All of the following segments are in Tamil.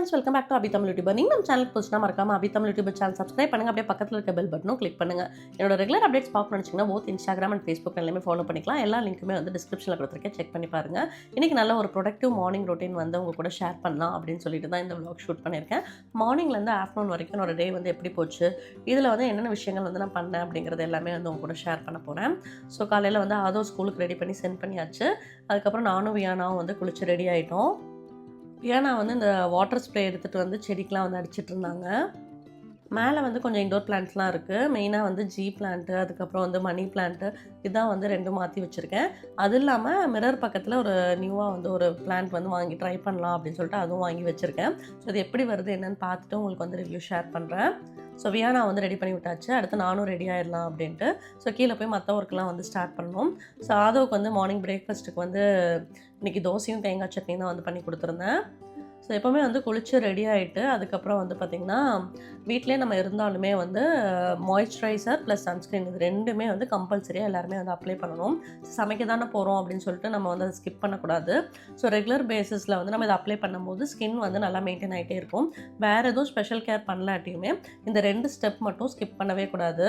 Friends welcome back to Abhi Tamil YouTuber நீங்கள் நம்ம சேனல் புதுசுனா மறக்காம Abhi Tamil YouTuber channel subscribe பண்ணுங்க. அப்படியே பக்கத்தில் இருக்க பெல் பட்டனும் கிளிக் பண்ணுங்க. என்னோட ரெகுலர் அப்டேட்ஸ் பார்க்க நினச்சிங்கன்னா போத் இன்ஸ்டாகிராம் அண்ட் ஃபேஸ்புக் எல்லாமே ஃபாலோ பண்ணிக்கலாம். எல்லா லிங்க்குமே வந்து டிஸ்கிரிப்ஷனில் கொடுத்துருக்கேன். செக் பண்ணி பாருங்க. இன்னைக்கு நல்ல ஒரு ப்ரொடக்டிவ் மார்னிங் ரொட்டீன் வந்து உங்கள் கூட ஷேர் பண்ணலாம் அப்படின்னு சொல்லிட்டு தான் இந்த வ்ளாக் ஷூட் பண்ணியிருக்கேன். மார்னிங்லேருந்து ஆஃப்டர்நூன் வரைக்கும் என்னோட டே வந்து எப்படி போச்சு இதில் வந்து என்னென்ன விஷயங்கள் வந்து நான் பண்ணேன் அப்படிங்கிறது எல்லாமே வந்து உங்கள் கூட ஷேர் பண்ண போகிறேன் ஸோ காலையில் வந்து அதோ ஸ்கூலுக்கு ரெடி பண்ணி சென்ட் பண்ணியாச்சு. அதுக்கப்புறம் நானும் வியானாவும் வந்து குளிச்சு ரெடி ஆகிட்டோம் ஏன்னா வந்து இந்த வாட்டர் ஸ்ப்ரே எடுத்துகிட்டு வந்து செடிக்கெலாம் வந்து அடிச்சிட்டு இருந்தாங்க மேலே வந்து கொஞ்சம் இண்டோர் பிளான்ட்ஸ்லாம் இருக்குது மெயினாக வந்து ஜீ பிளான்ட்டு அதுக்கப்புறம் வந்து மணி பிளான்ட்டு இதான் வந்து ரெண்டும் மாற்றி வச்சுருக்கேன். அது இல்லாமல் மிரர் பக்கத்தில் ஒரு நியூவாக வந்து ஒரு பிளான்ட் வந்து வாங்கி ட்ரை பண்ணலாம் அப்படின்னு சொல்லிட்டு அதுவும் வாங்கி வச்சுருக்கேன். ஸோ அது எப்படி வருது என்னென்னு பார்த்துட்டு உங்களுக்கு வந்து ரிவ்யூ ஷேர் பண்ணுறேன் ஸோ வியானா வந்து ரெடி பண்ணி விட்டாச்சு அடுத்து நானும் ரெடி ஆயிடலாம் அப்படின்ட்டு. ஸோ கீழே போய் மற்ற ஒர்க்லாம் வந்து ஸ்டார்ட் பண்ணணும் ஸோ ஆதவுக்கு வந்து மார்னிங் பிரேக்ஃபாஸ்ட்டுக்கு வந்து இன்றைக்கி தோசையும் தேங்காய் சட்னி தான் வந்து பண்ணி கொடுத்துருந்தேன். ஸோ எப்போவுமே வந்து குளிச்சு ரெடி ஆகிட்டு அதுக்கப்புறம் வந்து பார்த்திங்கன்னா வீட்டிலே நம்ம இருந்தாலுமே வந்து மாய்ஸ்சரைசர் ப்ளஸ் சன்ஸ்க்ரீன் இது ரெண்டுமே வந்து கம்பல்சரியாக எல்லாருமே வந்து அப்ளை பண்ணணும். சமைக்க தானே போகிறோம் அப்படின்னு சொல்லிட்டு நம்ம வந்து அதை ஸ்கிப் பண்ணக்கூடாது. ஸோ ரெகுலர் பேசிஸில் வந்து நம்ம இதை அப்ளை பண்ணும்போது ஸ்கின் வந்து நல்லா மெயின்டைன் ஆகிட்டே இருக்கும். வேறு எதுவும் ஸ்பெஷல் கேர் பண்ணலாட்டியுமே இந்த ரெண்டு ஸ்டெப் மட்டும் ஸ்கிப் பண்ணவே கூடாது.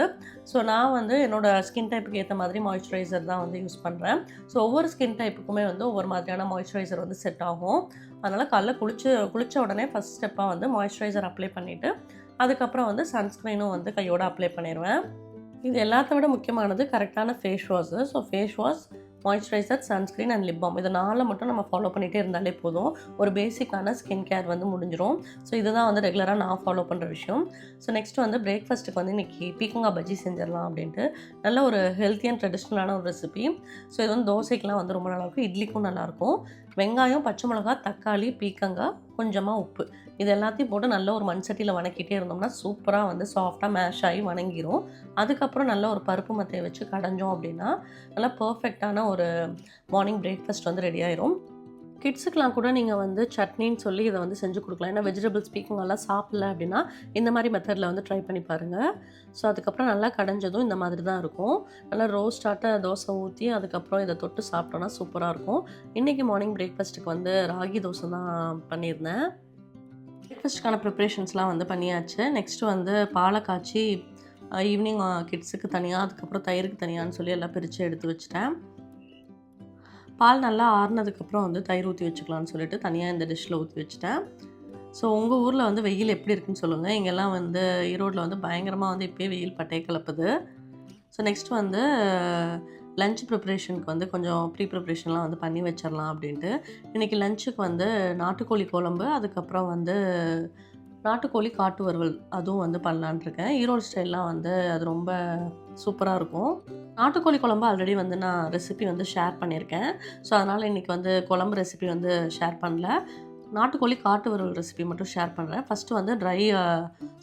ஸோ நான் வந்து என்னோடய ஸ்கின் டைப்புக்கு ஏற்ற மாதிரி மாய்ஸ்சரைசர் தான் வந்து யூஸ் பண்ணுறேன் ஸோ ஒவ்வொரு ஸ்கின் டைப்புக்குமே வந்து ஒவ்வொரு மாதிரியான மாய்ஸ்சரைசர் வந்து செட் ஆகும். அதனால் காலைல குளிச்சு குளித்த உடனே ஃபஸ்ட் ஸ்டெப்பாக வந்து மாய்ஸ்சரைசர் அப்ளை பண்ணிவிட்டு அதுக்கப்புறம் வந்து சன்ஸ்க்ரீனும் வந்து கையோடு அப்ளை பண்ணிடுவேன் இது எல்லாத்த விட முக்கியமானது கரெக்டான face wash so face wash moisturiser sunscreen and lip balm இது நாளை மட்டும் நம்ம ஃபாலோ பண்ணிகிட்டே இருந்தாலே போதும். ஒரு பேசிக்கான ஸ்கின் கேர் வந்து முடிஞ்சிடும் ஸோ இதுதான் வந்து ரெகுலராக நான் ஃபாலோ பண்ணுற விஷயம். ஸோ நெக்ஸ்ட் வந்து பிரேக்ஃபாஸ்ட்டுக்கு வந்து இன்றைக்கி பீக்கங்காய் பஜ்ஜி செஞ்சிடலாம் அப்படின்ட்டு. நல்ல ஒரு ஹெல்த்தி அண்ட் ட்ரெடிஷ்னலான ஒரு ரெசிபி ஸோ இது வந்து தோசைக்கெலாம் வந்து ரொம்ப நல்லாயிருக்கும் இட்லிக்கும் நல்லாயிருக்கும் வெங்காயம் பச்சை மிளகா தக்காளி பீக்கங்காய் கொஞ்சமாக உப்பு. இது எல்லாத்தையும் போட்டு நல்ல ஒரு மண் சட்டியில் வணக்கிட்டே இருந்தோம்னா சூப்பராக வந்து சாஃப்டாக மேஷ் ஆகி வணங்கிரும். அதுக்கப்புறம் நல்ல ஒரு பருப்பு மத்தையை வச்சு கடைஞ்சோம் அப்படின்னா நல்லா பர்ஃபெக்டான ஒரு மார்னிங் பிரேக்ஃபாஸ்ட் வந்து ரெடி ஆயிரும். கிட்ஸுக்கெலாம் கூட நீங்கள் வந்து சட்னின்னு சொல்லி இதை வந்து செஞ்சு கொடுக்கலாம். ஏன்னா வெஜிடபிள்ஸ் ஸ்பீக்கிங் சாப்பிடல அப்படின்னா இந்த மாதிரி மெத்தடில் வந்து ட்ரை பண்ணி பாருங்கள் ஸோ அதுக்கப்புறம் நல்லா கடைஞ்சதும் இந்த மாதிரி தான் இருக்கும். நல்லா ரோஸ்டாட்ட தோசை ஊற்றி அதுக்கப்புறம் இதை தொட்டு சாப்பிட்டோன்னா சூப்பராக இருக்கும். இன்றைக்கி மார்னிங் பிரேக்ஃபாஸ்ட்டுக்கு வந்து ராகி தோசை தான் பண்ணியிருந்தேன். பிரேக்ஃபாஸ்ட்டுக்கான ப்ரிப்ரேஷன்ஸ்லாம் வந்து பண்ணியாச்சு. நெக்ஸ்ட்டு வந்து பாலை காய்ச்சி ஈவினிங் கிட்ஸுக்கு தனியாக அதுக்கப்புறம் தயிருக்கு தனியான்னு சொல்லி எல்லாம் பிரித்து எடுத்து வச்சுட்டேன். பால் நல்லா ஆறுனதுக்கப்புறம் வந்து தயிர் ஊற்றி வச்சுக்கலாம்னு சொல்லிட்டு தனியாக இந்த டிஷ்ஷில் ஊற்றி வச்சுட்டேன். ஸோ உங்கள் ஊரில் வந்து வெயில் எப்படி இருக்குன்னு சொல்லுங்கள் இங்கெல்லாம் வந்து ஈரோட்டில் வந்து பயங்கரமாக வந்து இப்போயே வெயில் பட்டையை கலப்புது. ஸோ நெக்ஸ்ட் வந்து லஞ்ச் ப்ரிப்ரேஷனுக்கு வந்து கொஞ்சம் ப்ரீ ப்ரிப்ரேஷன்லாம் வந்து பண்ணி வச்சிடலாம் அப்படின்ட்டு. இன்றைக்கி லஞ்சுக்கு வந்து நாட்டுக்கோழி குழம்பு அதுக்கப்புறம் வந்து நாட்டுக்கோழி காட்டு வறுவல் அதுவும் வந்து பண்ணலான் இருக்கேன் ஈரோடு ஸ்டைல்லாம் வந்து அது ரொம்ப சூப்பராக இருக்கும். நாட்டுக்கோழி குழம்பு ஆல்ரெடி வந்து நான் ரெசிபி வந்து ஷேர் பண்ணியிருக்கேன். ஸோ அதனால் இன்றைக்கி வந்து குழம்பு ரெசிபி வந்து ஷேர் பண்ணல. நாட்டுக்கோழி காட்டு வறுவல் ரெசிபி மட்டும் ஷேர் பண்ணுறேன் ஃபஸ்ட்டு வந்து ட்ரை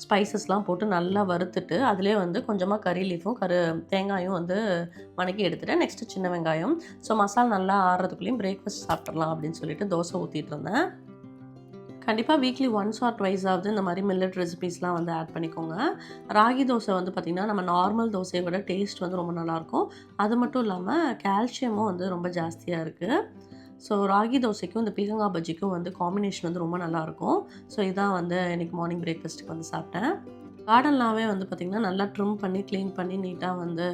ஸ்பைசஸ்லாம் போட்டு நல்லா வறுத்துட்டு அதிலே வந்து கொஞ்சமாக கறி லீஃபும் கரு தேங்காயும் வந்து வணக்கி எடுத்துட்டேன். நெக்ஸ்ட்டு சின்ன வெங்காயம். ஸோ மசாலா நல்லா ஆறுறதுக்குள்ளேயும் பிரேக்ஃபாஸ்ட் சாப்பிட்றலாம் அப்படின்னு சொல்லிட்டு தோசை ஊற்றிட்டு இருந்தேன். கண்டிப்பாக வீக்லி ஒன்ஸ் ஆர் ட்வைஸ் ஆகுது இந்த மாதிரி மில்லட் ரெசிபீஸ்லாம் வந்து ஆட் பண்ணிக்கோங்க. ராகி தோசை வந்து பார்த்திங்கன்னா நம்ம நார்மல் தோசையை விட டேஸ்ட் வந்து ரொம்ப நல்லாயிருக்கும். அது மட்டும் இல்லாமல் கால்சியமும் வந்து ரொம்ப ஜாஸ்தியாக இருக்குது ஸோ ராகி தோசைக்கும் இந்த பீகங்காய் பஜ்ஜிக்கும் வந்து காம்பினேஷன் வந்து ரொம்ப நல்லாயிருக்கும். ஸோ இதான் வந்து இன்றைக்கி மார்னிங் பிரேக்ஃபாஸ்ட்டுக்கு வந்து சாப்பிட்டேன். கார்டன்லாவே வந்து பார்த்திங்கன்னா நல்லா ட்ரிம் பண்ணி க்ளீன் பண்ணி நீட்டாக வந்து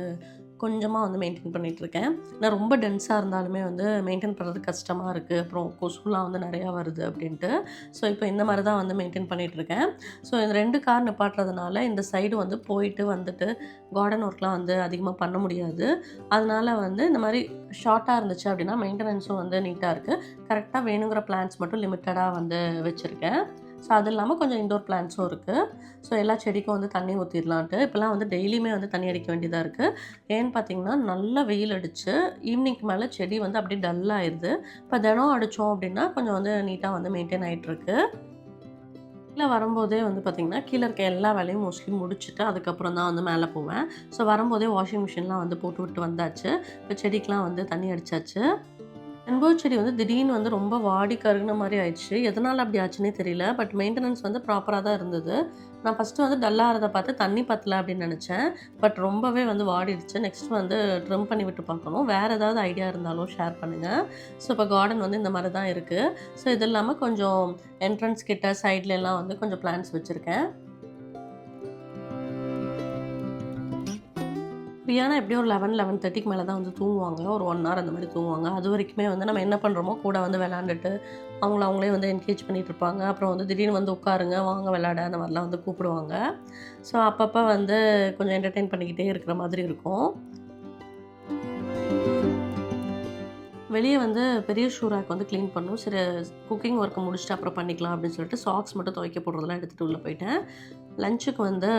கொஞ்சமாக வந்து மெயின்டைன் பண்ணிகிட்ருக்கேன் நான் ரொம்ப டென்ஸாக இருந்தாலுமே வந்து மெயின்டைன் பண்ணுறது கஷ்டமாக இருக்குது அப்புறம் கொசுலாம் வந்து நிறையா வருது அப்படின்ட்டு. ஸோ இப்போ இந்த மாதிரி தான் வந்து மெயின்டைன் பண்ணிகிட்ருக்கேன் ஸோ இந்த ரெண்டு கார் நிப்பாட்டுறதுனால இந்த சைடு வந்து போயிட்டு வந்துட்டு கார்டன் ஒர்க்லாம் வந்து அதிகமாக பண்ண முடியாது. அதனால் வந்து இந்த மாதிரி ஷார்ட்டாக இருந்துச்சு அப்படின்னா மெயின்டெனன்ஸும் வந்து நீட்டாக இருக்குது கரெக்டாக வேணுங்கிற பிளான்ஸ் மட்டும் லிமிட்டடாக வந்து வச்சுருக்கேன். ஸோ அது இல்லாமல் கொஞ்சம் இண்டோர் பிளான்ஸும் இருக்குது ஸோ எல்லா செடிக்கும் வந்து தண்ணி ஊற்றிடலான்ட்டு இப்போலாம் வந்து டெய்லியுமே வந்து தண்ணி அடிக்க வேண்டியதாக இருக்குது ஏன்னு பார்த்தீங்கன்னா நல்லா வெயில் அடித்து ஈவினிங்க்கு மேலே செடி வந்து அப்படியே டல்லாகிடுது இப்போ தினம் அடித்தோம் அப்படின்னா கொஞ்சம் வந்து நீட்டாக வந்து மெயின்டைன் ஆகிட்டுருக்கு கீழே வரும்போதே வந்து பார்த்திங்கன்னா கீழே இருக்க எல்லா வேலையும் மோஸ்ட்லி முடிச்சுட்டு அதுக்கப்புறம் தான் வந்து மேலே போவேன். ஸோ வரும்போதே வாஷிங் மிஷின்லாம் வந்து போட்டு விட்டு வந்தாச்சு. இப்போ செடிக்கெலாம் வந்து தண்ணி அடித்தாச்சு என்போ செடி வந்து திடீர்னு வந்து ரொம்ப வாடி கருகுன மாதிரி ஆயிடுச்சு. எதனால் அப்படி ஆச்சுன்னே தெரியல. பட் மெயின்டெனன்ஸ் வந்து ப்ராப்பராக தான் இருந்தது. நான் ஃபஸ்ட்டு வந்து டல்லாகிறத பார்த்து தண்ணி பத்தல அப்படின்னு நினச்சேன். பட் ரொம்பவே வந்து வாடிடுச்சு. நெக்ஸ்ட் வந்து ட்ரிம் பண்ணி விட்டு பார்க்கணும். வேறு ஏதாவது ஐடியா இருந்தாலும் ஷேர் பண்ணுங்கள் ஸோ இப்போ கார்டன் வந்து இந்த மாதிரி தான் இருக்குது ஸோ இது இல்லாமல் கொஞ்சம் என்ட்ரன்ஸ் கிட்ட சைட்லலாம் வந்து கொஞ்சம் பிளான்ஸ் வச்சுருக்கேன். ரியானா எப்படியும் ஒரு லெவன் லெவன் தேர்ட்டிக்கு மேலே தான் வந்து தூங்குவாங்க ஒரு ஒன் ஹவர் அந்த மாதிரி தூங்குவாங்க. அது வரைக்குமே வந்து நம்ம என்ன பண்ணுறோமோ கூட வந்து விளாண்டுட்டு அவங்கள அவங்களே வந்து என்கேஜ் பண்ணிகிட்ருப்பாங்க இருப்பாங்க. அப்புறம் வந்து திடீர்னு வந்து உட்காருங்க வாங்க விளாட அந்த மாதிரிலாம் வந்து கூப்பிடுவாங்க. ஸோ அப்பப்போ வந்து கொஞ்சம் என்டர்டெயின் பண்ணிக்கிட்டே இருக்கிற மாதிரி இருக்கும். வெளியே வந்து பெரிய ஷூ ரேக் வந்து க்ளீன் பண்ணும். சரி குக்கிங் ஒர்க்கை முடிச்சுட்டு அப்புறம் பண்ணிக்கலாம் அப்படின்னு சொல்லிட்டு சாக்ஸ் மட்டும் துவைக்க போடுறதெல்லாம் எடுத்துகிட்டு உள்ளே போயிட்டேன். லஞ்சுக்கு வந்து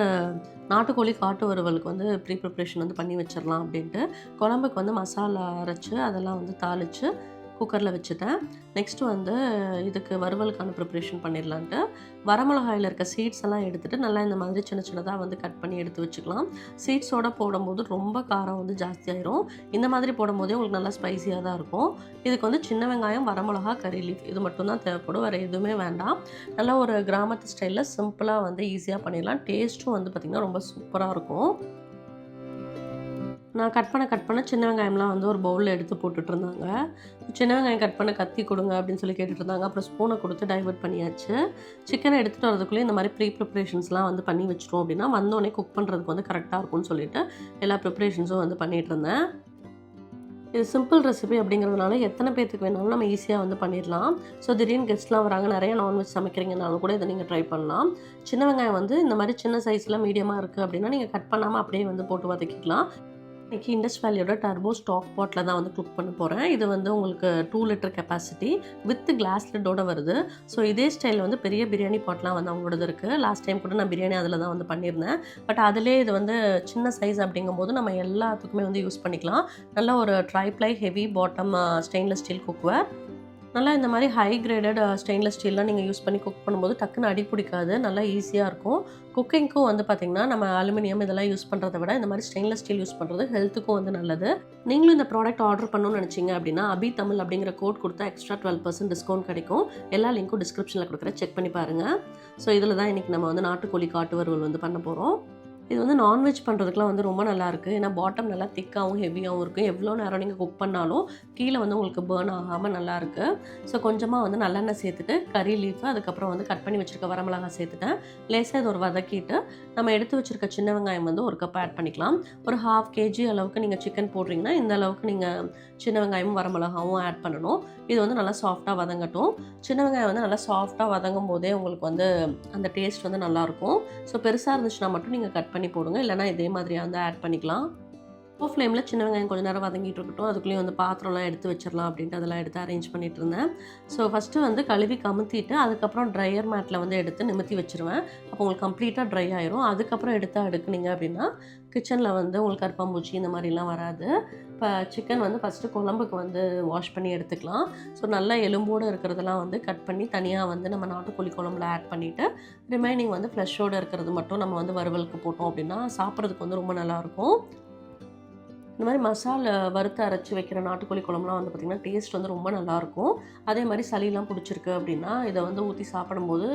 நாட்டுக்கோழி காட்டு வறுவலுக்கு வந்து ப்ரீ ப்ரிப்ரேஷன் வந்து பண்ணி வச்சிடலாம் அப்படின்ட்டு குழம்புக்கு வந்து மசாலா அரைச்சி அதெல்லாம் வந்து தாளித்து குக்கரில் வச்சுட்டேன். நெக்ஸ்ட்டு வந்து இதுக்கு வறுவலுக்கான ப்ரிப்ரேஷன் பண்ணிடலான்ட்டு. வரமிளகாயில் இருக்க சீட்ஸ் எல்லாம் எடுத்துகிட்டு நல்லா இந்த மாதிரி சின்ன சின்னதாக வந்து கட் பண்ணி எடுத்து வச்சுக்கலாம். சீட்ஸோடு போடும்போது ரொம்ப காரம் வந்து ஜாஸ்தியாயிரும் இந்த மாதிரி போடும்போதே உங்களுக்கு நல்லா ஸ்பைசியாக தான் இருக்கும். இதுக்கு வந்து சின்ன வெங்காயம் வரமிளகா கறி லீஃப் இது மட்டும்தான் தேவைப்படும். வேறு எதுவுமே வேண்டாம். நல்லா ஒரு கிராமத்து ஸ்டைலில் சிம்பிளாக வந்து ஈஸியாக பண்ணிடலாம். டேஸ்ட்டும் வந்து பார்த்திங்கன்னா ரொம்ப சூப்பராக இருக்கும். நான் கட் பண்ண கட் பண்ண சின்ன வெங்காயம்லாம் வந்து ஒரு பவுலில் எடுத்து போட்டுட்டு இருந்தாங்க சின்ன வெங்காயம் கட் பண்ண கத்தி கொடுங்க அப்படின்னு சொல்லி கேட்டுட்டு இருந்தாங்க அப்புறம் ஸ்பூனை கொடுத்து டைவர்ட் பண்ணியாச்சு. சிக்கனை எடுத்துகிட்டு வரதுக்குள்ளே இந்த மாதிரி ப்ரீ ப்ரிப்ரேஷன்ஸ்லாம் வந்து பண்ணி வச்சிட்டோம் அப்படின்னா வந்தோடனே குக் பண்ணுறதுக்கு வந்து கரெக்டாக இருக்கும்னு சொல்லிட்டு எல்லா ப்ரிப்ரேஷன்ஸும் வந்து பண்ணிகிட்டு இருந்தேன் இது சிம்பிள் ரெசிபி அப்படிங்கிறதுனால எத்தனை பேர்த்துக்கு வேணாலும் நம்ம ஈஸியாக வந்து பண்ணிடலாம். ஸோ திடீர்னு கெஸ்ட்லாம் வராங்க நிறைய நான்வெஜ் சமைக்கிறீங்கனாலும் கூட இதை நீங்கள் ட்ரை பண்ணலாம். சின்ன வெங்காயம் வந்து இந்த மாதிரி சின்ன சைஸில் மீடியமாக இருக்குது அப்படின்னா நீங்கள் கட் பண்ணாமல் அப்படியே வந்து போட்டு வதக்கிக்கலாம். இன்றைக்கி இண்டஸ் வேலியோட டர்போ ஸ்டாக் பாட்டில் தான் வந்து குக் பண்ண போகிறேன் இது வந்து உங்களுக்கு two litre capacity with glass லிட்டோட வருது. ஸோ இதே ஸ்டைலில் வந்து பெரிய பிரியாணி பாட்லாம் வந்து அவங்களோடது இருக்குது லாஸ்ட் டைம் கூட நான் பிரியாணி அதில் தான் வந்து பண்ணியிருந்தேன். பட் அதிலே இது வந்து சின்ன சைஸ் அப்படிங்கும்போது நம்ம எல்லாத்துக்குமே வந்து யூஸ் பண்ணிக்கலாம். நல்ல ஒரு triply heavy bottom stainless steel cookware நல்லா இந்த மாதிரி ஹை கிரேடட் ஸ்டெயின்லெஸ் ஸ்டீல்லாம் நீங்கள் யூஸ் பண்ணி குக் பண்ணும்போது டக்குன்னு அடி பிடிக்காது. நல்லா ஈஸியாக இருக்கும். குக்கிங்க்கும் வந்து பார்த்திங்கன்னா நம்ம அலுமினியம் இதெல்லாம் யூஸ் பண்ணுறத விட இந்த மாதிரி ஸ்டெயின்லெஸ் ஸ்டீல் யூஸ் பண்ணுறது ஹெல்த்துக்கும் வந்து நல்லது. நீங்களும் இந்த ப்ராடக்ட் ஆர்டர் பண்ணணும்னு நினச்சிங்க அப்படின்னா அபி தமிழ் அப்படிங்கிற கோட் கொடுத்தா எக்ஸ்ட்ரா டுவெல் பர்சன்ட் டிஸ்கவுண்ட் கிடைக்கும். எல்லா லிங்க்கும் டிஸ்கிரிப்ஷனில் கொடுக்குற செக் பண்ணி பாருங்கள் ஸோ இதில் தான் இன்றைக்கி நம்ம வந்து நாட்டுக்கோழி காட்டு வறுவல் வந்து பண்ண போகிறோம் இது வந்து நான்வெஜ் பண்ணுறதுக்குலாம் வந்து ரொம்ப நல்லாயிருக்கு. ஏன்னா பாட்டம் நல்லா திக்காகவும் ஹெவியாகவும் இருக்கும் எவ்வளோ நேரம் நீங்கள் குக் பண்ணாலும் கீழே வந்து உங்களுக்கு பேர்ன் ஆகாமல் நல்லாயிருக்கு. ஸோ கொஞ்சமாக வந்து நல்லெண்ணெய் சேர்த்துட்டு கறி லீஃப் அதுக்கப்புறம் வந்து கட் பண்ணி வச்சுருக்க வரமிளகா சேர்த்துட்டேன். லேசாக இது ஒரு வதக்கிட்டு நம்ம எடுத்து வச்சுருக்க சின்ன வெங்காயம் வந்து ஒரு கப் ஆட் பண்ணிக்கலாம். ஒரு ஹாஃப் கேஜி அளவுக்கு நீங்கள் சிக்கன் போடுறீங்கன்னா இந்த அளவுக்கு நீங்கள் சின்ன வெங்காயமும் வரமிளகாவும் ஆட் பண்ணணும். இது வந்து நல்லா சாஃப்டாக வதங்கட்டும். சின்ன வெங்காயம் வந்து நல்லா சாஃப்டாக வதங்கும் போதே உங்களுக்கு வந்து அந்த டேஸ்ட் வந்து நல்லாயிருக்கும். ஸோ பெருசாக இருந்துச்சுன்னா மட்டும் நீங்கள் கட் பண்ணி போடுங்க. இல்லைனா இதே மாதிரியாக வந்து ஆட் பண்ணிக்கலாம். இப்போ ஃப்ளேமில் சின்ன வெங்காயம் கொஞ்சம் நேரம் வதங்கிட்டு இருக்கட்டும். அதுக்குள்ளேயும் வந்து பாத்திரம்லாம் எடுத்து வச்சிடலாம் அப்படின்ட்டு அதெல்லாம் எடுத்து அரேஞ்ச் பண்ணிட்டு இருந்தேன். ஸோ ஃபஸ்ட்டு வந்து கழுவி கமுத்திட்டு அதுக்கப்புறம் ட்ரையர் மேட்டில் வந்து எடுத்து நிமித்தி வச்சுருவேன். அப்போ உங்களுக்கு கம்ப்ளீட்டாக ட்ரை ஆயிரும். அதுக்கப்புறம் எடுத்து அடுக்குனீங்க அப்படின்னா கிச்சனில் வந்து உங்களுக்கு கருப்பாம்பூச்சி இந்த மாதிரிலாம் வராது. இப்போ சிக்கன் வந்து ஃபஸ்ட்டு குழம்புக்கு வந்து வாஷ் பண்ணி எடுத்துக்கலாம். ஸோ நல்லா எலும்போடு இருக்கிறதெல்லாம் வந்து கட் பண்ணி தனியாக வந்து நம்ம நாட்டுக்கோழி குழம்புல ஆட் பண்ணிவிட்டு ரிமைனிங் வந்து ஃப்ரெஷ்ஷோடு இருக்கிறது மட்டும் நம்ம வந்து வறுவலுக்கு போட்டோம் அப்படின்னா சாப்பிட்றதுக்கு வந்து ரொம்ப நல்லாயிருக்கும். இந்த மாதிரி மசாலா வறுத்து அரைச்சி வைக்கிற நாட்டுக்கோழி குழம்புலாம் வந்து பார்த்திங்கன்னா டேஸ்ட் வந்து ரொம்ப நல்லாயிருக்கும். அதே மாதிரி சளியெலாம் பிடிச்சிருக்கு அப்படின்னா இதை வந்து ஊற்றி சாப்பிடும்போது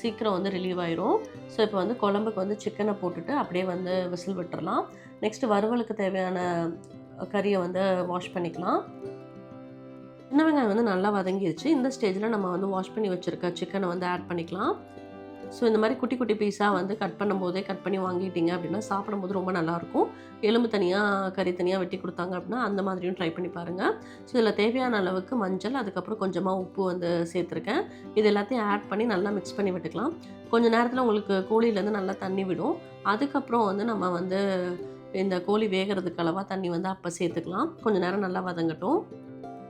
சீக்கிரம் வந்து ரிலீவ் ஆயிரும். ஸோ இப்போ வந்து குழம்புக்கு வந்து சிக்கனை போட்டுட்டு அப்படியே வந்து விசில் விட்டுறலாம். நெக்ஸ்ட்டு வறுவலுக்கு தேவையான கறியை வந்து வாஷ் பண்ணிக்கலாம். சின்ன வெங்காயம் வந்து நல்லா வதங்கிடுச்சு இந்த ஸ்டேஜில் நம்ம வந்து வாஷ் பண்ணி வச்சுருக்க சிக்கனை வந்து ஆட் பண்ணிக்கலாம். ஸோ இந்த மாதிரி குட்டி குட்டி பீஸாக வந்து கட் பண்ணும்போதே கட் பண்ணி வாங்கிட்டீங்க அப்படின்னா சாப்பிடும்போது ரொம்ப நல்லாயிருக்கும் எலும்பு தனியாக கறி தனியாக வெட்டி கொடுத்தாங்க அப்படின்னா அந்த மாதிரியும் ட்ரை பண்ணி பாருங்கள் ஸோ இதில் தேவையான அளவுக்கு மஞ்சள் அதுக்கப்புறம் கொஞ்சமாக உப்பு வந்து சேர்த்துருக்கேன். இது எல்லாத்தையும் ஆட் பண்ணி நல்லா மிக்ஸ் பண்ணி விட்டுக்கலாம். கொஞ்சம் நேரத்தில் உங்களுக்கு கோழியிலேருந்து நல்லா தண்ணி விடும். அதுக்கப்புறம் வந்து நம்ம வந்து இந்த கோழி வேகிறதுக்கு அளவாக தண்ணி வந்து அப்போ சேர்த்துக்கலாம். கொஞ்சம் நேரம் நல்லா வதங்கட்டும்.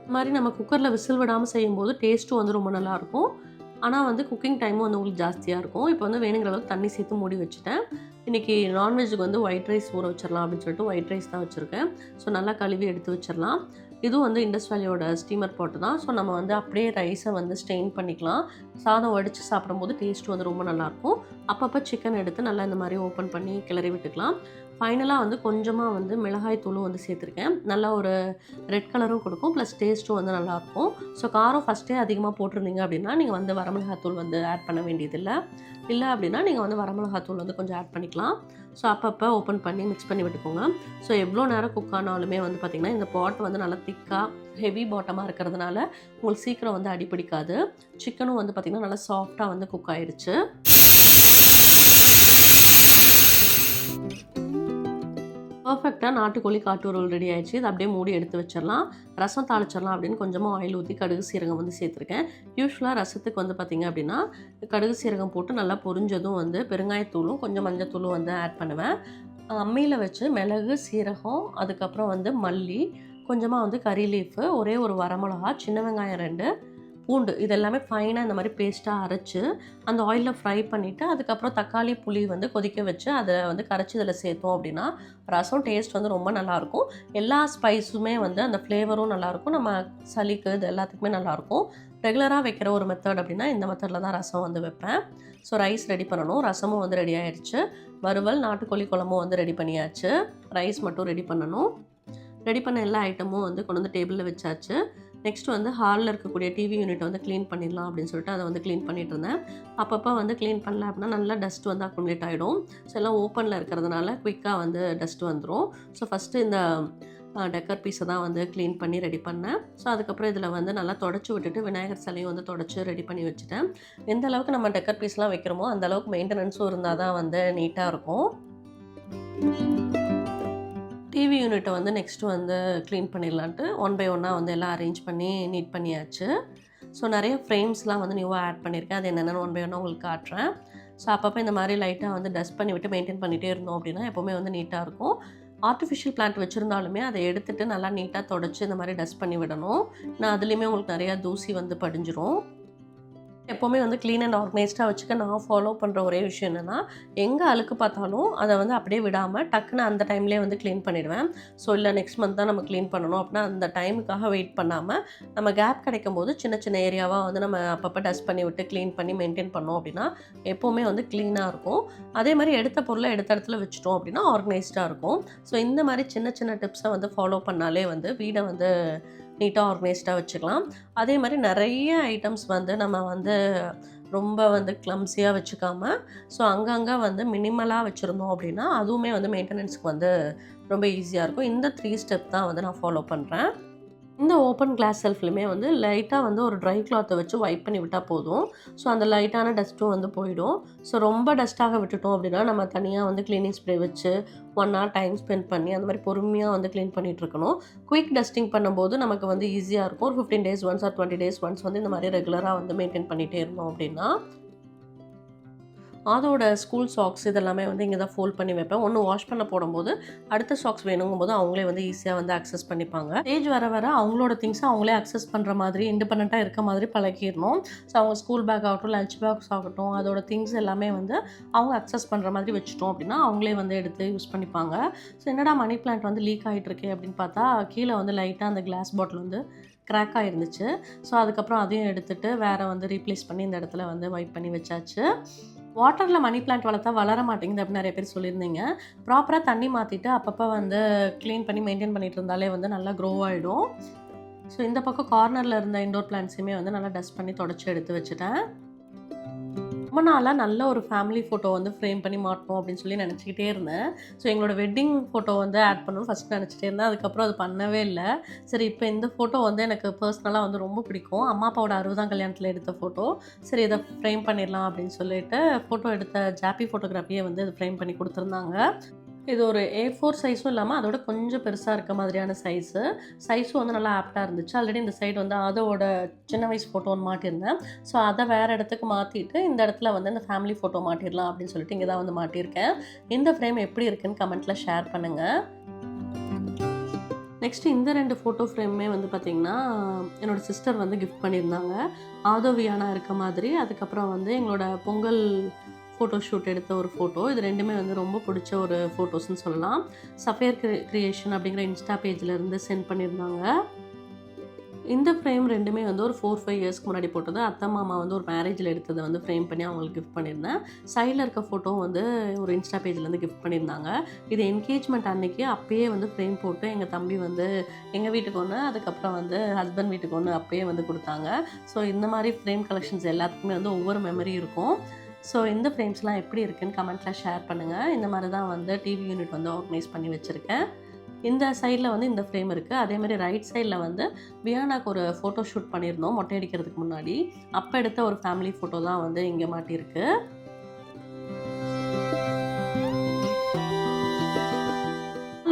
இது மாதிரி நம்ம குக்கரில் விசில் விடாமல் செய்யும்போது டேஸ்ட்டும் வந்து ரொம்ப நல்லாயிருக்கும் ஆனால் வந்து குக்கிங் டைமும் வந்து உங்களுக்கு ஜாஸ்தியாக இருக்கும். இப்போ வந்து வேணுங்கிற அளவுக்கு தண்ணி சேர்த்து மூடி வச்சுட்டேன். இன்றைக்கி நான்வெஜ்ஜுக்கு வந்து ஒயிட் ரைஸ் ஊற வச்சிடலாம் அப்படின்னு சொல்லிட்டு ஒயிட் ரைஸ் தான் வச்சுருக்கேன். ஸோ நல்லா கழுவி எடுத்து வச்சிடலாம். இதுவும் வந்து இண்டஸ் வேலியோட ஸ்டீமர் போட்டு தான். ஸோ நம்ம வந்து அப்படியே ரைஸை வந்து ஸ்டெயின் பண்ணிக்கலாம். சாதம் வடித்து சாப்பிடும்போது டேஸ்ட் வந்து ரொம்ப நல்லாயிருக்கும் அப்பப்போ சிக்கன் எடுத்து நல்லா இந்த மாதிரி ஓப்பன் பண்ணி கிளறி விட்டுக்கலாம். ஃபைனலாக வந்து கொஞ்சமாக வந்து மிளகாய் தூளும் வந்து சேர்த்துருக்கேன். நல்லா ஒரு ரெட் கலரும் கொடுக்கும். ப்ளஸ் டேஸ்ட்டும் வந்து நல்லாயிருக்கும் ஸோ காரம் ஃபஸ்ட்டே அதிகமாக போட்டிருந்தீங்க அப்படின்னா நீங்கள் வந்து வரமிளகாத்தூள் வந்து ஆட் பண்ண வேண்டியதில்லை. இல்லை அப்படின்னா நீங்கள் வந்து வரமிளகாத்தூள் வந்து கொஞ்சம் ஆட் பண்ணிக்கலாம். ஸோ அப்பப்போ ஓப்பன் பண்ணி மிக்ஸ் பண்ணி விட்டுக்கோங்க. ஸோ எவ்வளோ நேரம் குக் ஆனாலுமே வந்து பார்த்திங்கன்னா இந்த பாட் வந்து நல்லா திக்காக ஹெவி பாட்டமாக இருக்கிறதுனால உங்களுக்கு சீக்கிரம் வந்து அடிப்பிடிக்காது சிக்கனும் வந்து பார்த்திங்கன்னா நல்லா சாஃப்டாக வந்து குக் ஆயிடுச்சு பர்ஃபெக்டாக நாட்டுக்கோழி காட்டுருவல் ரெடி ஆயிடுச்சு. இது அப்படியே மூடி எடுத்து வச்சிடலாம். ரசம் தாளிச்சிடலாம் அப்படின்னு கொஞ்சமாக ஆயில் ஊற்றி கடுகு சீரகம் வந்து சேர்த்துருக்கேன். யூஸ்வலாக ரசத்துக்கு வந்து பார்த்திங்க அப்படின்னா கடுகு சீரகம் போட்டு நல்லா பொரிஞ்சதும் வந்து பெருங்காயத்தூளும் கொஞ்சம் மஞ்சத்தூளும் வந்து ஆட் பண்ணுவேன். அம்மியில் வச்சு மிளகு சீரகம் அதுக்கப்புறம் வந்து மல்லி கொஞ்சமாக வந்து கறி லீஃபு ஒரே ஒரு வரமிளகா சின்ன வெங்காயம் ரெண்டு பூண்டு இது எல்லாமே ஃபைனாக இந்த மாதிரி பேஸ்ட்டாக அரைச்சி அந்த ஆயிலில் ஃப்ரை பண்ணிவிட்டு அதுக்கப்புறம் தக்காளி புளி வந்து கொதிக்க வச்சு அதை வந்து கரைச்சி இதில் சேர்த்தோம் அப்படின்னா ரசம் டேஸ்ட் வந்து ரொம்ப நல்லாயிருக்கும். எல்லா ஸ்பைஸுமே வந்து அந்த ஃப்ளேவரும் நல்லாயிருக்கும். நம்ம சளிக்கு இது எல்லாத்துக்குமே நல்லாயிருக்கும். ரெகுலராக வைக்கிற ஒரு மெத்தட் அப்படின்னா இந்த மெத்தடில் தான் ரசம் வந்து வைப்பேன். ஸோ ரைஸ் ரெடி பண்ணணும். ரசமும் வந்து ரெடி ஆயிடுச்சு வறுவல் நாட்டுக்கோழி குழம்பும் வந்து ரெடி பண்ணியாச்சு. ரைஸ் மட்டும் ரெடி பண்ணணும். ரெடி பண்ண எல்லா ஐட்டமும் வந்து கொண்டு வந்து டேபிளில் வச்சாச்சு. நெக்ஸ்ட் வந்து ஹாலில் இருக்கக்கூடிய டிவி யூனிட் வந்து க்ளீன் பண்ணிடலாம் அப்படின்னு சொல்லிட்டு அதை வந்து க்ளீன் பண்ணிட்டு இருந்தேன். அப்பப்போ வந்து க்ளீன் பண்ணல அப்படின்னா நல்லா டஸ்ட் வந்து அக்குமுலேட் ஆகிடும் ஸோ எல்லாம் ஓப்பனில் இருக்கிறதுனால குயிக்காக வந்து டஸ்ட் வந்துடும் ஸோ ஃபஸ்ட்டு இந்த டெக்கர் பீஸை தான் வந்து க்ளீன் பண்ணி ரெடி பண்ணேன். ஸோ அதுக்கப்புறம் இதில் வந்து நல்லா தொடச்சி விட்டுட்டு விநாயகர் சிலையும் வந்து தொடச்சி ரெடி பண்ணி வச்சுட்டேன். எந்த அளவுக்கு நம்ம டெக்கர் பீஸ்லாம் வைக்கிறோமோ அந்த அளவுக்கு மெயின்டெனன்ஸும் இருந்தால் தான் வந்து நீட்டாக இருக்கும். டிவி யூனிட்டை வந்து நெக்ஸ்ட்டு வந்து க்ளீன் பண்ணிடலான்ட்டு ஒன் பை ஒன்னாக வந்து எல்லாம் அரேஞ்ச் பண்ணி நீட் பண்ணியாச்சு. ஸோ நிறைய ஃப்ரேம்ஸ்லாம் வந்து நியூவாக ஆட் பண்ணியிருக்கேன். அது என்னென்னு ஒன் பை ஒன்னாக உங்களுக்கு காட்டுறேன். ஸோ அப்பப்போ இந்த மாதிரி லைட்டாக வந்து டஸ்ட் பண்ணி விட்டு மெயின்டைன் பண்ணிகிட்டே இருந்தோம் அப்படின்னா எப்போவுமே வந்து நீட்டாக இருக்கும். ஆர்டிஃபிஷியல் பிளான்ட் வச்சுருந்தாலுமே அதை எடுத்துகிட்டு நல்லா நீட்டாக தொடச்சி இந்த மாதிரி டஸ்ட் பண்ணி விடணும். நான் அதுலேயுமே உங்களுக்கு நிறையா தூசி வந்து படிஞ்சிரும். எப்போவுமே வந்து க்ளீன் அண்ட் ஆர்கனைஸ்டாக வச்சுக்க நான் ஃபாலோ பண்ணுற ஒரே விஷயம் என்னென்னா எங்கே அழுக்கு பார்த்தாலும் அதை வந்து அப்படியே விடாமல் டக்குன்னு அந்த டைம்லேயே வந்து க்ளீன் பண்ணிடுவேன். ஸோ இல்லை நெக்ஸ்ட் மந்த் தான் நம்ம க்ளீன் பண்ணணும் அப்படின்னா அந்த டைமுக்காக வெயிட் பண்ணாமல் நம்ம கேப் கிடைக்கும் போது சின்ன சின்ன ஏரியாவாக வந்து நம்ம அப்பப்போ டஸ்ட் பண்ணி விட்டு க்ளீன் பண்ணி மெயின்டைன் பண்ணோம் அப்படின்னா எப்போவுமே வந்து க்ளீனாக இருக்கும். அதே மாதிரி எடுத்த பொருளை எடுத்த இடத்துல வச்சுட்டோம் அப்படின்னா ஆர்கனைஸ்டாக இருக்கும். ஸோ இந்த மாதிரி சின்ன சின்ன டிப்ஸை வந்து ஃபாலோ பண்ணாலே வந்து வீடை வந்து நீட்டாக ஆர்கனைஸ்டாக வச்சுக்கலாம். அதே மாதிரி நிறைய ஐட்டம்ஸ் வந்து நம்ம வந்து ரொம்ப வந்து கிளம்ஸியாக வச்சுக்காம ஸோ அங்கங்கே வந்து மினிமலாக வச்சுருந்தோம் அப்படின்னா அதுவுமே வந்து மெயின்டெனன்ஸ்க்கு வந்து ரொம்ப ஈஸியாக இருக்கும். இந்த த்ரீ ஸ்டெப் தான் வந்து நான் ஃபாலோ பண்ணுறேன் இந்த ஓப்பன் கிளாஸ் செல்ஃப்லையுமே வந்து லைட்டாக வந்து ஒரு ட்ரை கிளாத்தை வச்சு வைப் பண்ணி விட்டால் போதும். ஸோ அந்த லைட்டான டஸ்ட்டும் வந்து போயிடும். ஸோ ரொம்ப டஸ்ட்டாக விட்டுட்டோம் அப்படின்னா நம்ம தனியாக வந்து க்ளீனிங் ஸ்ப்ரே வச்சு ஒன் ஹவர் டைம் ஸ்பெண்ட் பண்ணி அந்த மாதிரி பொறுமையாக வந்து க்ளீன் பண்ணிகிட்டு இருக்கணும். குயிக் டஸ்டிங் பண்ணும்போது நமக்கு வந்து ஈஸியாக இருக்கும். ஒரு fifteen days once or twenty days once வந்து இந்த மாதிரி ரெகுலராக வந்து மெயின்டைன் பண்ணிகிட்டே இருந்தோம் அப்படின்னா அதோட ஸ்கூல் சாக்ஸ் இதெல்லாமே வந்து இங்கே தான் ஃபோல்ட் பண்ணி வைப்பேன். ஒன்று வாஷ் பண்ண போடும்போது அடுத்த சாக்ஸ் வேணுங்கும் போது அவங்களே வந்து ஈஸியாக வந்து அக்சஸ் பண்ணிப்பாங்க. ஏஜ் வர வர அவங்களோட திங்ஸை அவங்களே அக்சஸ் பண்ணுற மாதிரி இண்டிபெண்ட்டாக இருக்க மாதிரி பழகிடணும். ஸோ அவங்க ஸ்கூல் பேக் ஆகட்டும் லஞ்ச் பேக்ஸ் ஆகட்டும் அதோட திங்ஸ் எல்லாமே வந்து அவங்க அக்சஸ் பண்ணுற மாதிரி வச்சுட்டோம் அப்படின்னா அவங்களே வந்து எடுத்து யூஸ் பண்ணிப்பாங்க. ஸோ என்னடா மணி பிளான்ட் வந்து லீக் ஆகிட்டு இருக்கே அப்படின்னு பார்த்தா கீழே வந்து லைட்டாக அந்த கிளாஸ் பாட்டில் வந்து கிராக் ஆகிருந்துச்சு ஸோ அதுக்கப்புறம் அதையும் எடுத்துகிட்டு வேறு வந்து ரீப்ளேஸ் பண்ணி இந்த இடத்துல வந்து வைப் பண்ணி வச்சாச்சு. வாட்டரில் மணி பிளான்ட் வளர்த்தா வளர மாட்டேங்குது அப்படின்னு நிறைய பேர் சொல்லியிருந்தீங்க. ப்ராப்பராக தண்ணி மாற்றிட்டு அப்பப்போ வந்து க்ளீன் பண்ணி மெயின்டைன் பண்ணிட்டு இருந்தாலே வந்து நல்லா க்ரோ ஆகிடும் ஸோ இந்த பக்கம் கார்னரில் இருந்த இண்டோர் பிளான்ட்ஸையுமே வந்து நல்லா டஸ்ட் பண்ணி தொடச்சி எடுத்து வச்சுட்டேன். ரொம்ப நாளாக நல்ல ஒரு ஃபேமிலி ஃபோட்டோ வந்து ஃப்ரேம் பண்ணி மாட்டணும் அப்படின்னு சொல்லி நினச்சிக்கிட்டே இருந்தேன். ஸோ எங்களோட வெட்டிங் ஃபோட்டோ வந்து ஆட் பண்ணணும் ஃபஸ்ட் நினச்சிட்டே இருந்தேன். அதுக்கப்புறம் அது பண்ணவே இல்லை. சரி இப்போ இந்த ஃபோட்டோ வந்து எனக்கு பர்சனலாக வந்து ரொம்ப பிடிக்கும். அம்மா அப்பாவோட அறுபதாம் கல்யாணத்தில் எடுத்த ஃபோட்டோ சரி இதை ஃப்ரேம் பண்ணிடலாம் அப்படின்னு சொல்லிட்டு ஃபோட்டோ எடுத்த ஜாப்பி ஃபோட்டோகிராஃபியை வந்து இது ஃப்ரேம் பண்ணி கொடுத்துருந்தாங்க. இது ஒரு ஏ ஃபோர் சைஸும் இல்லாமல் அதோட கொஞ்சம் பெருசாக இருக்க மாதிரியான சைஸு சைஸும் வந்து நல்லா ஆப்டாக இருந்துச்சு. ஆல்ரெடி இந்த சைடு வந்து அதோட சின்ன வயசு ஃபோட்டோ ஒன்று மாட்டியிருந்தேன். ஸோ அதை வேறு இடத்துக்கு மாற்றிட்டு இந்த இடத்துல வந்து இந்த ஃபேமிலி ஃபோட்டோ மாட்டிடலாம் அப்படின்னு சொல்லிட்டு இங்கே தான் வந்து மாட்டியிருக்கேன். இந்த ஃப்ரேம் எப்படி இருக்குன்னு கமெண்ட்டில் ஷேர் பண்ணுங்கள் நெக்ஸ்ட்டு இந்த ரெண்டு ஃபோட்டோ ஃப்ரேமுமே வந்து பார்த்திங்கன்னா என்னோடய சிஸ்டர் வந்து கிஃப்ட் பண்ணியிருந்தாங்க. ஆதோவியானா இருக்க மாதிரி. அதுக்கப்புறம் வந்து எங்களோட பொங்கல் ஃபோட்டோ ஷூட் எடுத்த ஒரு ஃபோட்டோ இது ரெண்டுமே வந்து ரொம்ப பிடிச்ச ஒரு ஃபோட்டோஸ்னு சொல்லலாம். சஃபேர் கிரியேஷன் அப்படிங்கிற இன்ஸ்டா பேஜில் சென்ட் பண்ணியிருந்தாங்க. இந்த ஃப்ரேம் ரெண்டுமே வந்து ஒரு ஃபோர் ஃபைவ் இயர்ஸ்க்கு முன்னாடி போட்டது. அத்தை மாமா வந்து ஒரு மேரேஜில் எடுத்ததை வந்து ஃப்ரேம் பண்ணி அவங்களுக்கு கிஃப்ட் பண்ணியிருந்தேன். சைடில் இருக்க ஃபோட்டோ வந்து ஒரு இன்ஸ்டா பேஜ்லேருந்து கிஃப்ட் பண்ணியிருந்தாங்க. இது என்கேஜ்மெண்ட் அன்னைக்கு அப்பயே வந்து ஃப்ரேம் போட்டு எங்கள் தம்பி வந்து எங்கள் வீட்டுக்கு ஒன்று அதுக்கப்புறம் வந்து ஹஸ்பண்ட் வீட்டுக்கு ஒன்று அப்பயே வந்து கொடுத்தாங்க. ஸோ இந்த மாதிரி ஃப்ரேம் கலெக்ஷன்ஸ் எல்லாத்துக்குமே வந்து ஒவ்வொரு மெமரி இருக்கும். ஸோ இந்த ஃப்ரேம்ஸ்லாம் எப்படி இருக்குன்னு கமெண்ட்டில் ஷேர் பண்ணுங்கள் இந்த மாதிரி தான் வந்து டிவி யூனிட் வந்து ஆர்கனைஸ் பண்ணி வச்சுருக்கேன். இந்த சைடில் வந்து இந்த ஃப்ரேம் இருக்குது அதேமாதிரி ரைட் சைடில் வந்து வியானாக்கு ஒரு ஃபோட்டோ ஷூட் பண்ணியிருந்தோம். மொட்டை அடிக்கிறதுக்கு முன்னாடி. அப்போ எடுத்த ஒரு ஃபேமிலி ஃபோட்டோ தான் வந்து இங்கே மாட்டியிருக்கு.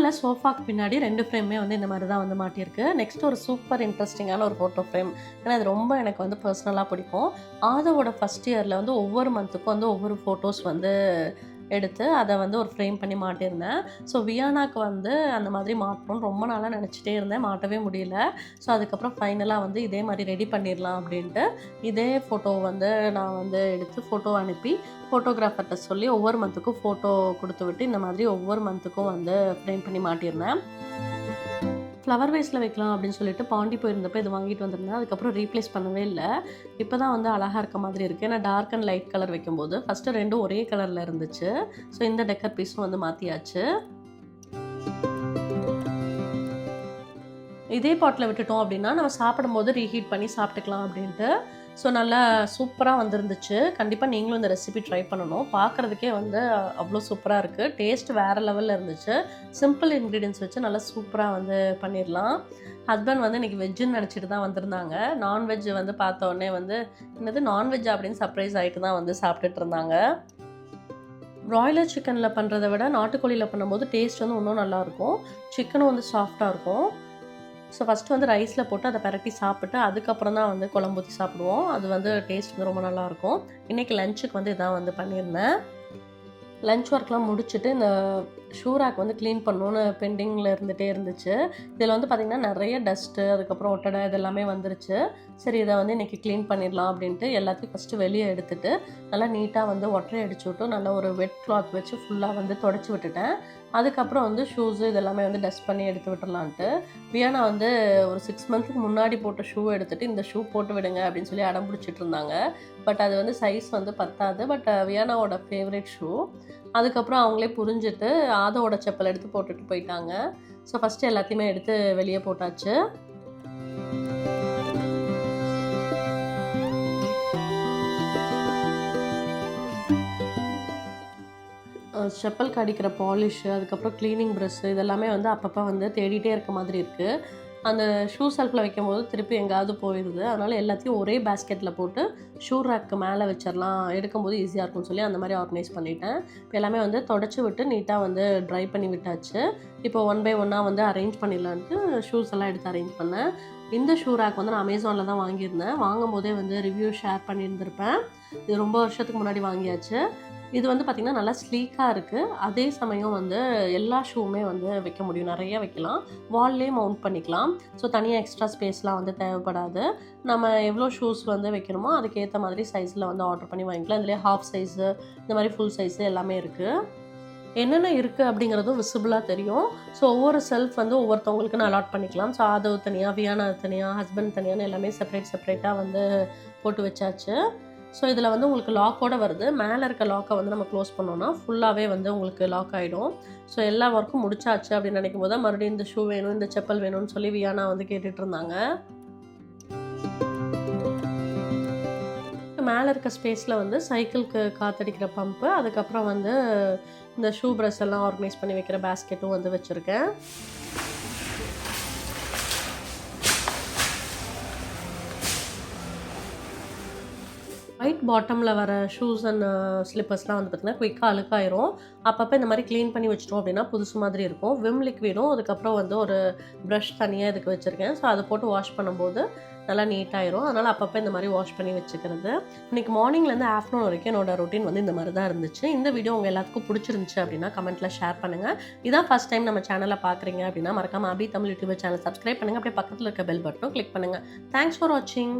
இல்லை சோஃபாக்கு பின்னாடி ரெண்டு ஃப்ரேமே வந்து இந்த மாதிரி தான் வந்து மாட்டியிருக்கு. நெக்ஸ்ட் ஒரு சூப்பர் இன்ட்ரெஸ்டிங்கான ஒரு ஃபோட்டோ ஃப்ரேம் ஏன்னா அது ரொம்ப எனக்கு வந்து பர்சனலாக பிடிக்கும். ஆதவோட ஃபஸ்ட் இயரில் வந்து ஒவ்வொரு மந்த்துக்கும் வந்து ஒவ்வொரு ஃபோட்டோஸ் வந்து எடுத்து அதை வந்து ஒரு ஃப்ரேம் பண்ணி மாட்டியிருந்தேன் ஸோ வியானாக்கு வந்து அந்த மாதிரி மாட்டணும்னு ரொம்ப நாளாக நினச்சிட்டே இருந்தேன். மாட்டவே முடியல. ஸோ அதுக்கப்புறம் ஃபைனலாக வந்து இதே மாதிரி ரெடி பண்ணிடலாம் அப்படின்ட்டு இதே ஃபோட்டோ வந்து நான் வந்து எடுத்து ஃபோட்டோ அனுப்பி ஃபோட்டோகிராஃபர்கிட்ட சொல்லி ஒவ்வொரு மந்த்துக்கும் ஃபோட்டோ கொடுத்து விட்டு இந்த மாதிரி ஒவ்வொரு மந்த்துக்கும் வந்து ஃப்ரேம் பண்ணி மாட்டியிருந்தேன் ஃப்ளவர் வேஸில் வைக்கலாம் அப்படின்னு சொல்லிட்டு பாண்டி போயிருந்தப்போ இது வாங்கிட்டு வந்திருந்தேன். அதுக்கப்புறம் ரீப்ளேஸ் பண்ணவே இல்லை. இப்போ தான் வந்து அழகாக இருக்க மாதிரி இருக்குது ஏன்னா டார்க் அண்ட் லைட் கலர் வைக்கும்போது ஃபஸ்ட்டு ரெண்டும் ஒரே கலரில் இருந்துச்சு. ஸோ இந்த டெக்கர் பீஸும் வந்து மாற்றியாச்சு இதே பாட்டில் விட்டுட்டோம் அப்படின்னா நம்ம சாப்பிடும்போது ரீஹீட் பண்ணி சாப்பிட்டுக்கலாம் அப்படின்ட்டு ஸோ நல்லா சூப்பராக வந்துருந்துச்சு. கண்டிப்பாக நீங்களும் இந்த ரெசிபி ட்ரை பண்ணணும். பார்க்குறதுக்கே வந்து அவ்வளோ சூப்பராக இருக்குது டேஸ்ட் வேறு லெவலில் இருந்துச்சு. சிம்பிள் இன்க்ரீடியன்ஸ் வச்சு நல்லா சூப்பராக வந்து பண்ணிடலாம் ஹஸ்பண்ட் வந்து இன்றைக்கி வெஜ்ஜுன்னு நினச்சிட்டு தான் வந்திருந்தாங்க. நான்வெஜ் வந்து பார்த்த உடனே வந்து என்னது நான்வெஜ் அப்படின்னு சர்ப்ரைஸ் ஆகிட்டு தான் வந்து சாப்பிட்டுட்டு இருந்தாங்க. ப்ராய்லர் சிக்கனில் பண்ணுறதை விட நாட்டுக்கோழியில் பண்ணும்போது டேஸ்ட் வந்து இன்னும் நல்லாயிருக்கும் சிக்கனும் வந்து சாஃப்டாக இருக்கும். ஸோ ஃபஸ்ட்டு வந்து ரைஸில் போட்டு அதை பரட்டி சாப்பிட்டு அதுக்கப்புறம் தான் வந்து குழம்பு ஊற்றி சாப்பிடுவோம். அது வந்து டேஸ்ட் வந்து ரொம்ப நல்லாயிருக்கும் இன்றைக்கி லஞ்சுக்கு வந்து இதான் வந்து பண்ணியிருந்தேன். லஞ்ச் ஒர்க்லாம் முடிச்சுட்டு இந்த ஷூ ரேக் வந்து க்ளீன் பண்ணணுன்னு பெண்டிங்கில் இருந்துகிட்டே இருந்துச்சு. இதில் வந்து பார்த்திங்கன்னா நிறைய டஸ்ட்டு அதுக்கப்புறம் ஒட்டடை இதெல்லாமே வந்துருச்சு. சரி இதை வந்து இன்றைக்கி க்ளீன் பண்ணிடலாம் அப்படின்ட்டு எல்லாத்தையும் ஃபஸ்ட்டு வெளியே எடுத்துட்டு நல்லா நீட்டாக வந்து ஒட்டரை அடிச்சு விட்டு நல்லா ஒரு வெட் கிளாத் வச்சு ஃபுல்லாக வந்து தொடச்சி விட்டுட்டேன். அதுக்கப்புறம் வந்து ஷூஸு இதெல்லாமே வந்து டஸ்ட் பண்ணி எடுத்து விட்டுடலான்ட்டு. வியானா வந்து ஒரு சிக்ஸ் மந்த்துக்கு முன்னாடி போட்ட ஷூ எடுத்துகிட்டு இந்த ஷூ போட்டு விடுங்க அப்படின்னு சொல்லி அடம் பிடிச்சிட்டு இருந்தாங்க. பட் அது வந்து சைஸ் வந்து பத்தாது. பட் வியானாவோட ஃபேவரட் ஷூ அதுக்கப்புறம் அவங்களே புரிஞ்சுட்டு ஆதோட செப்பல் எடுத்து போட்டுட்டு போயிட்டாங்க. ஸோ ஃபஸ்ட்டு எல்லாத்தையுமே எடுத்து வெளியே போட்டாச்சு. செப்பல் கடிக்கிற பாலிஷு அதுக்கப்புறம் க்ளீனிங் ப்ரெஷ்ஷு இதெல்லாமே வந்து அப்பப்போ வந்து தேடிட்டே இருக்க மாதிரி இருக்குது அந்த ஷூ செல்ஃபில் வைக்கும் போது திருப்பி எங்கேயாவது போயிடுது அதனால் எல்லாத்தையும் ஒரே பேஸ்கெட்டில் போட்டு ஷூ ரேக்கு மேலே வச்சிடலாம் எடுக்கும்போது ஈஸியாக இருக்கும்னு சொல்லி அந்த மாதிரி ஆர்கனைஸ் பண்ணிட்டேன். இப்போ எல்லாமே வந்து தொடச்சி விட்டு நீட்டாக வந்து ட்ரை பண்ணி விட்டாச்சு. இப்போ ஒன் பை ஒன்னாக வந்து அரேஞ்ச் பண்ணிடலான்ட்டு ஷூஸ் எல்லாம் எடுத்து அரேஞ்ச் பண்ணேன். இந்த ஷூ ரேக் வந்து நான் அமேசானில் தான் வாங்கியிருந்தேன். வாங்கும் போதே வந்து ரிவ்யூ ஷேர் பண்ணியிருந்திருப்பேன். இது ரொம்ப வருஷத்துக்கு முன்னாடி வாங்கியாச்சு. இது வந்து பார்த்திங்கன்னா நல்லா ஸ்லீக்காக இருக்குது அதே சமயம் வந்து எல்லா ஷூவுமே வந்து வைக்க முடியும். நிறைய வைக்கலாம். வால்லே மவுண்ட் பண்ணிக்கலாம். ஸோ தனியாக எக்ஸ்ட்ரா ஸ்பேஸ்லாம் வந்து தேவைப்படாது. நம்ம எவ்வளோ ஷூஸ் வந்து வைக்கணுமோ அதுக்கேற்ற மாதிரி சைஸில் வந்து ஆர்டர் பண்ணி வாங்கிக்கலாம். இதுலேயே ஹாஃப் சைஸு இந்த மாதிரி ஃபுல் சைஸு எல்லாமே இருக்குது என்னென்ன இருக்குது அப்படிங்கிறதும் விசிபிளாக தெரியும். ஸோ ஒவ்வொரு செல்ஃப் வந்து ஒவ்வொருத்தவங்களுக்குன்னு அலாட் பண்ணிக்கலாம். ஸோ ஆதவ் தனியாக வியானா தனியாக ஹஸ்பண்ட் தனியான்னு எல்லாமே செப்பரேட் செப்பரேட்டாக வந்து போட்டு வச்சாச்சு. ஸோ இதில் வந்து உங்களுக்கு லாக்கோடு வருது. மேலே இருக்க லாக்கை வந்து நம்ம க்ளோஸ் பண்ணோன்னா ஃபுல்லாகவே வந்து உங்களுக்கு லாக் ஆகிடும் ஸோ எல்லா ஒர்க்கும் முடிச்சாச்சு அப்படின்னு நினைக்கும் போது மறுபடியும் இந்த ஷூ வேணும் இந்த செப்பல் வேணும்னு சொல்லி வியானா வந்து கேட்டுட்டு இருந்தாங்க. மேலே இருக்க ஸ்பேஸில் வந்து சைக்கிளுக்கு காத்தடிக்கிற பம்பு அதுக்கப்புறம் வந்து இந்த ஷூ ப்ரஷ் எல்லாம் ஆர்கனைஸ் பண்ணி வைக்கிற பேஸ்கெட்டும் வந்து வச்சுருக்கேன். ஒயிட் பாட்டமில் வர ஷூஸ் அண்ட் ஸ்லிப்பர்ஸ்லாம் வந்து பார்த்திங்கன்னா குயிக்காக அழுக்காயிரும். அப்பப்போ இந்த மாதிரி க்ளீன் பண்ணி வச்சிட்டோம் அப்படின்னா புதுசு மாதிரி இருக்கும். விம் லிக்விடும் அதுக்கப்புறம் வந்து ஒரு ப்ரஷ் தனியாக இதுக்கு வச்சுருக்கேன். ஸோ அதை போட்டு வாஷ் பண்ணும்போது நல்லா நீட்டாயிரும் அதனால் அப்பப்போ இந்த மாதிரி வாஷ் பண்ணி வச்சுக்கிறது. இன்றைக்கி மார்னிங்லேருந்து ஆஃப்டர்நூன் வரைக்கும் என்னோட ரொட்டீன் வந்து இந்த மாதிரி தான் இருந்துச்சு. இந்த வீடியோ உங்கள் எல்லாத்துக்கும் பிடிச்சிருந்துச்சு அப்படின்னா கமெண்ட்டில் ஷேர் பண்ணுங்கள் இதான் ஃபஸ்ட் டைம் நம்ம சேனலை பார்க்குறீங்க அப்படின்னா மறக்காமல் Abi Tamil YouTube channel subscribe பண்ணுங்கள் அப்படியே பக்கத்தில் இருக்க பெல் பட்டனும் கிளிக் பண்ணுங்கள் தேங்க்ஸ் ஃபார் வாட்சிங்